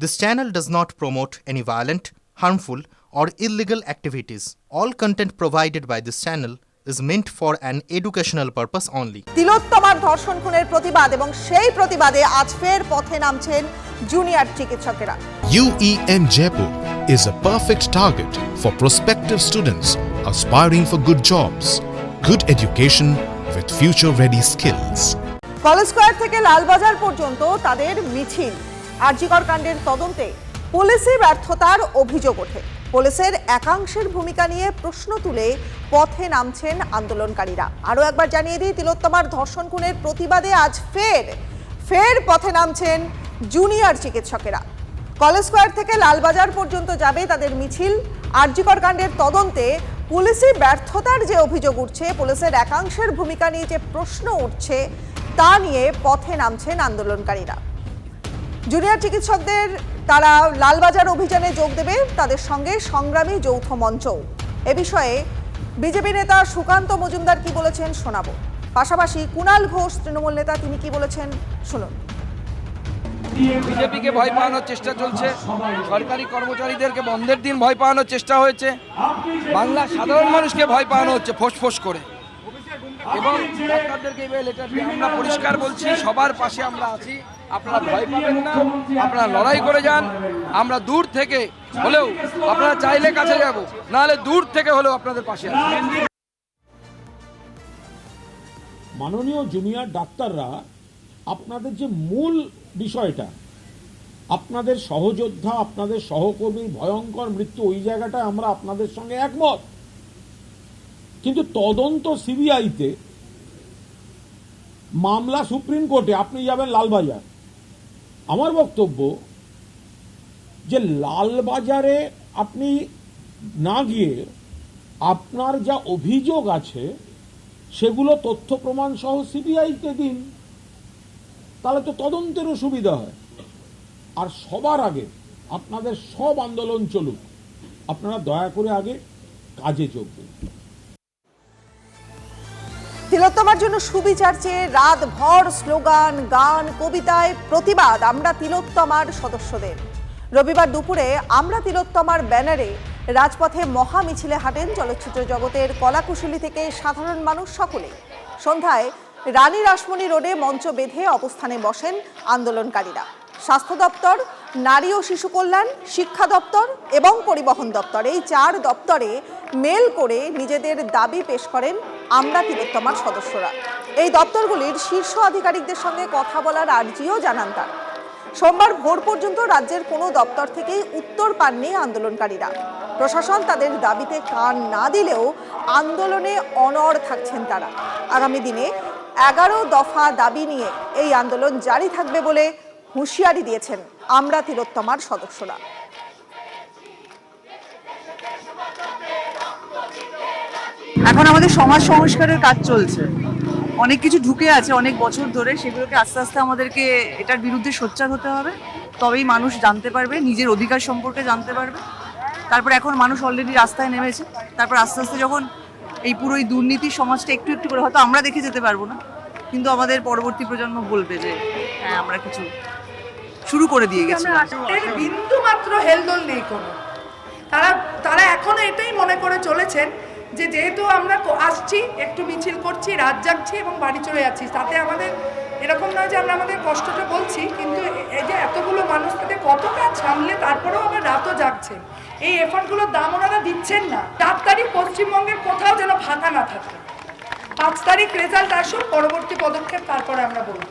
This channel does not promote any violent, harmful, or illegal activities. All content provided by this channel is meant for an educational purpose only. তিলোত্তমার ধর্ষণ খুনের প্রতিবাদ এবং সেই প্রতিবাদে আজ ফের পথে নামছেন জুনিয়র চিকিৎসকেরা UEM Jaipur is a perfect target for prospective students aspiring for good jobs, good education with future ready skills. College square থেকে লালবাজার পর্যন্ত তাদের মিছিল আরজিকর কাণ্ডের তদন্তে পুলিশি ব্যর্থতার অভিযোগ ওঠে। পুলিশের একাংশের ভূমিকা নিয়ে প্রশ্ন তুলে পথে নামছেন আন্দোলনকারীরা। আরও একবার জানিয়ে দিই, তিলোত্তমার ধর্ষণ খুনের প্রতিবাদে আজ ফের ফের পথে নামছেন জুনিয়র চিকিৎসকেরা। কলেজ স্কোয়ার থেকে লালবাজার পর্যন্ত যাবে তাদের মিছিল। আরজিকর কাণ্ডের তদন্তে পুলিশি ব্যর্থতার যে অভিযোগ উঠছে, পুলিশের একাংশের ভূমিকা নিয়ে যে প্রশ্ন উঠছে, তা নিয়ে পথে নামছেন আন্দোলনকারীরা। জুনিয়র চিকিৎসকদের তারা লালবাজার অভিযানে যোগ দেবে, তাদের সঙ্গে সংগ্রামী যৌথ মঞ্চ। এ বিষয়ে বিজেপি নেতা সুকান্ত মজুমদার কি বলেছেন শোনাবো। পাশাপাশি কুণাল ঘোষ, তৃণমূল নেতা, তিনি কি বলেছেন শুনুন। বিজেপিকে ভয় পাওয়ানোর চেষ্টা চলছে। সরকারি কর্মচারীদেরকে বন্ধের দিন ভয় পাওয়ানোর চেষ্টা হয়েছে। বাংলা সাধারণ মানুষকে ভয় পাওয়ানো হচ্ছে ফোঁস করে। এবং ডাক্তারদেরকে আমরা পরিষ্কার বলছি, সবার পাশে আমরা আছি। আপনারা ভয় পাবেন না, আপনারা লড়াই করে যান, আমরা দূর থেকে হলেও আপনারা চাইলে কাছে যাব, নাহলে দূর থেকে হলেও আপনাদের পাশে মাননীয় জুনিয়র ডাক্তাররা, আপনাদের যে মূল বিষয়টা, আপনাদের সহযোদ্ধা, আপনাদের সহকর্মীর ভয়ঙ্কর মৃত্যু, ওই জায়গাটায় আমরা আপনাদের সঙ্গে একমত। কিন্তু তদন্ত সিবিআইতে মামলা সুপ্রিম কোর্টে, আপনি যাবেন লালবাজার। আমার বক্তব্য যে লালবাজারে আপনি না গিয়ে আপনার যা অভিযোগ আছে, সেগুলো তথ্য প্রমাণ সহ সিবিআইকে দিন, তাহলে তো তদন্তেরও সুবিধা হয়। আর সবার আগে আপনাদের সব আন্দোলন চলুক। আপনারা দয়া করে আগে কাজে যোগ দিন। তিলোত্তমার জন্য সুবিচার চেয়ে রাত ভর স্লোগান, গান, কবিতায় প্রতিবাদ আমরা তিলোত্তমার সদস্যদের। রবিবার দুপুরে আমরা তিলোত্তমার ব্যানারে রাজপথে মহা মিছিলে হাঁটেন চলচ্চিত্র জগতের কলাকুশলী থেকে সাধারণ মানুষ সকলে। সন্ধ্যায় রানী রাসমণি রোডে মঞ্চ বেঁধে অবস্থানে বসেন আন্দোলনকারীরা। স্বাস্থ্য দপ্তর নারী ও শিশু কল্যাণ, শিক্ষা দপ্তর এবং পরিবহন দপ্তর। এই চার দপ্তরে মেল করে নিজেদের দাবি পেশ করেন আমরা তিলোত্তমার সদস্যরা। এই দপ্তরগুলির শীর্ষ আধিকারিকদের সঙ্গে কথা বলার আর্জিও জানান তারা। সোমবার ভোর পর্যন্ত রাজ্যের কোনো দপ্তর থেকেই উত্তর পাননি আন্দোলনকারীরা। প্রশাসন তাদের দাবিতে কান না দিলেও আন্দোলনে অনড় থাকছেন তারা। আগামী দিনে এগারো দফা দাবি নিয়ে এই আন্দোলন জারি থাকবে বলে হুঁশিয়ারি দিয়েছেন আমরা তিলোত্তমার সদস্যরা। এখন আমাদের সমাজ সংস্কারের কাজ চলছে। অনেক কিছু ঢুকে আছে, অনেক বছর ধরে সেগুলোকে আস্তে আস্তে আমাদেরকে এটার বিরুদ্ধে সোচ্চার হতে হবে। তবেই মানুষ জানতে পারবে, নিজের অধিকার সম্পর্কে জানতে পারবে। তারপর এখন মানুষ অলরেডি রাস্তায় নেমেছে। তারপর আস্তে আস্তে যখন এই পুরো এই দুর্নীতি সমাজটা একটু একটু করে, হয়তো আমরা দেখে যেতে পারব না। কিন্তু আমাদের পরবর্তী প্রজন্ম বলবে যে হ্যাঁ আমরা কিছু শুরু করে দিয়ে গেছি বিন্দু মাত্র হেলদোল নেই কোনো। তারা তারা এখনও এটাই মনে করে চলেছেন যে যেহেতু আমরা আসছি একটু মিছিল করছি রাত জাগছি এবং বাড়ি চলে যাচ্ছি তাতে আমাদের এরকম নয় যে আমরা আমাদের কষ্টটা বলছি কিন্তু এই যে এতগুলো মানুষ তাদের কত কাজ সামলে তারপরেও আবার রাতও জাগছেন এই এফার্টগুলোর দাম ওনারা দিচ্ছেন না। চার তারিখ পশ্চিমবঙ্গের কোথাও যেন ফাঁকা না থাকে। পাঁচ তারিখ রেজাল্ট আসুক পরবর্তী পদক্ষেপ তারপরে আমরা বলব।